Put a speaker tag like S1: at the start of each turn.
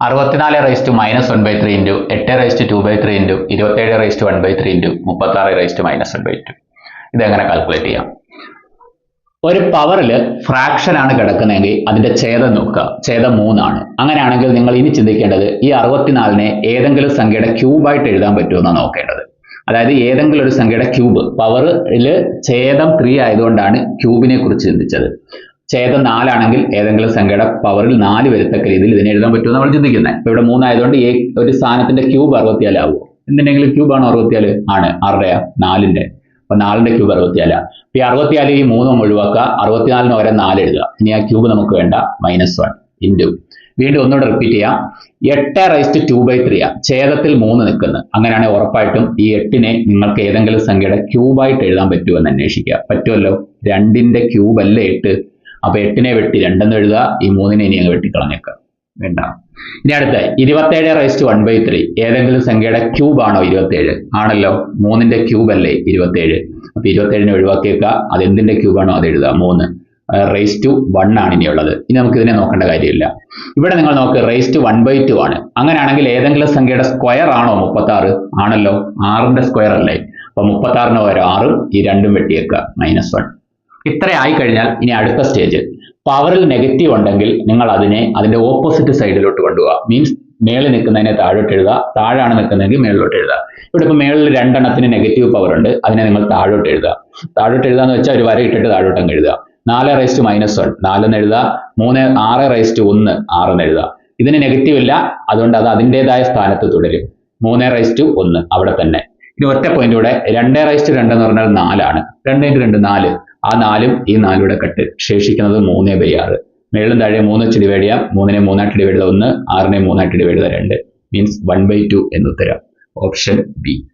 S1: അറുപത്തിനാല് raise to minus one by three into എട്ട് raise to two by three into ഇരുപത്തേഴ് raise to one by three into മുപ്പത്താറ് raise to minus one by two ഇതെങ്ങനെ calculate ചെയ്യാം? ഒരു പവറിൽ fraction ആണ് കിടക്കുന്നതെങ്കിൽ അതിന്റെ ഛേദം നോക്കുക. ഛേദം മൂന്നാണ് അങ്ങനെയാണെങ്കിൽ നിങ്ങൾ ഇനി ചിന്തിക്കേണ്ടത് ഈ അറുപത്തിനാലിനെ ഏതെങ്കിലും സംഖ്യയുടെ ക്യൂബായിട്ട് എഴുതാൻ പറ്റുമെന്നാണ് നോക്കേണ്ടത്. അതായത് ഏതെങ്കിലും ഒരു സംഖ്യയുടെ ക്യൂബ് പവറിൽ ഛേദം ത്രീ ആയതുകൊണ്ടാണ് ക്യൂബിനെ കുറിച്ച് ചിന്തിച്ചത്. ഛേദം നാലാണെങ്കിൽ ഏതെങ്കിലും സംഖ്യയുടെ പവറിൽ നാല് വരത്തക്ക രീതിയിൽ ഇതിനെ എഴുതാൻ പറ്റുമോ നമ്മൾ ചിന്തിക്കുന്നത് ഇപ്പൊ ഇവിടെ മൂന്നായതുകൊണ്ട് ഈ ഒരു സ്ഥാനത്തിന്റെ ക്യൂബ് അറുപത്തിയാലാവോ എന്തിനെങ്കിലും ക്യൂബാണോ അറുപത്തിയാൽ? ആണ്. ആരുടെയാ? നാലിന്റെ. അപ്പൊ നാലിന്റെ ക്യൂബ് അറുപത്തിയാല. ഈ അറുപത്തിയാൽ ഈ മൂന്നും ഒഴിവാക്കുക. അറുപത്തിനാലിന് വരെ നാല് എഴുതുക. ഇനി ആ ക്യൂബ് നമുക്ക് വേണ്ട. മൈനസ് വൺ ഇന്റു വീണ്ടും ഒന്നുകൂടെ റിപ്പീറ്റ് ചെയ്യാം. എട്ട് റൈസ്റ്റ് ടു ബൈ ത്രീ ആ. ഛേദത്തിൽ മൂന്ന് നിൽക്കുന്നത് അങ്ങനെയാണെങ്കിൽ ഉറപ്പായിട്ടും ഈ എട്ടിനെ നിങ്ങൾക്ക് ഏതെങ്കിലും സംഖ്യയുടെ ക്യൂബായിട്ട് എഴുതാൻ പറ്റുമെന്ന് അന്വേഷിക്കുക. പറ്റുമല്ലോ രണ്ടിന്റെ ക്യൂബ് അല്ലേ എട്ട്? അപ്പൊ എട്ടിനെ വെട്ടി രണ്ടെന്ന് എഴുതുക ഈ മൂന്നിനെ ഇനി അങ്ങ് വെട്ടിക്കളഞ്ഞേക്കുക. വേണ്ട. ഇനി അടുത്ത ഇരുപത്തേഴ് റൈസ്റ്റ് വൺ ബൈ ത്രീ ഏതെങ്കിലും സംഖ്യയുടെ ക്യൂബ് ആണോ ഇരുപത്തേഴ്? ആണല്ലോ. മൂന്നിന്റെ ക്യൂബ് അല്ലേ ഇരുപത്തേഴ്? അപ്പൊ ഇരുപത്തേഴിനെ ഒഴിവാക്കിയേക്കുക. അത് എന്തിന്റെ ക്യൂബാണോ അത് എഴുതുക. മൂന്ന്. റേസ് ടു വൺ ആണ് ഇനിയുള്ളത് ഇനി നമുക്ക് ഇതിനെ നോക്കേണ്ട കാര്യമില്ല. ഇവിടെ നിങ്ങൾ നോക്ക് raise to one by two ആണ്. അങ്ങനെയാണെങ്കിൽ ഏതെങ്കിലും സംഖ്യയുടെ സ്ക്വയർ ആണോ മുപ്പത്തി ആറ് ആണല്ലോ. ആറിന്റെ സ്ക്വയർ അല്ലേ? അപ്പൊ മുപ്പത്തി ആറിന് പകരം ആറും ഈ രണ്ടും വെട്ടിയേക്കുക. മൈനസ് വൺ ഇത്ര ആയി കഴിഞ്ഞാൽ ഇനി അടുത്ത സ്റ്റേജ് പവറിൽ നെഗറ്റീവ് ഉണ്ടെങ്കിൽ നിങ്ങൾ അതിനെ അതിന്റെ ഓപ്പോസിറ്റ് സൈഡിലോട്ട് കൊണ്ടുപോകുക മീൻസ് മേളിൽ നിൽക്കുന്നതിനെ താഴോട്ട് എഴുതുക താഴാണ് നിൽക്കുന്നതെങ്കിൽ മേളിലോട്ട് എഴുതുക. ഇവിടെ ഇപ്പോൾ മേളിൽ രണ്ടെണ്ണത്തിന് നെഗറ്റീവ് പവർ ഉണ്ട് അതിനെ നിങ്ങൾ താഴോട്ട് എഴുതുക. താഴോട്ട് എഴുതാന്ന് വെച്ചാൽ ഒരു വര ഇട്ടിട്ട് താഴോട്ട് അങ്ങ് എഴുതുക. നാല് റൈസ്റ്റ് മൈനസ് വൺ നാലെന്ന് എഴുതുക മൂന്ന് ആറ് റൈസ്റ്റ് ഒന്ന് ആറെന്ന് എഴുതുക. ഇതിന് നെഗറ്റീവ് ഇല്ല അതുകൊണ്ട് അത് അതിന്റെതായ സ്ഥാനത്ത് തുടരും. മൂന്ന് റൈസ്റ്റ് ഒന്ന് അവിടെ തന്നെ. ഇനി ഒറ്റ പോയിന്റ് ഇവിടെ. രണ്ട് റൈസ്റ്റ് രണ്ട് എന്ന് പറഞ്ഞാൽ നാലാണ്. രണ്ട് ഇന്റു രണ്ട് നാല്. ആ നാലും ഈ നാലൂടെ കട്ട് ശേഷിക്കുന്നത് മൂന്നേ ബൈ ആറ്. മേളിലും താഴെ മൂന്ന് വെച്ച് ഡിവൈഡ് ചെയ്യാം. മൂന്നിനെ മൂന്നായിട്ട് ഡിവൈഡ് ചെയ്ത ഒന്ന് ആറിനെ മൂന്നായിട്ട് ഡിവൈഡ് ചെയ്ത രണ്ട്. മീൻസ് വൺ ബൈ ടു എന്ന് ഉത്തരം. Option B.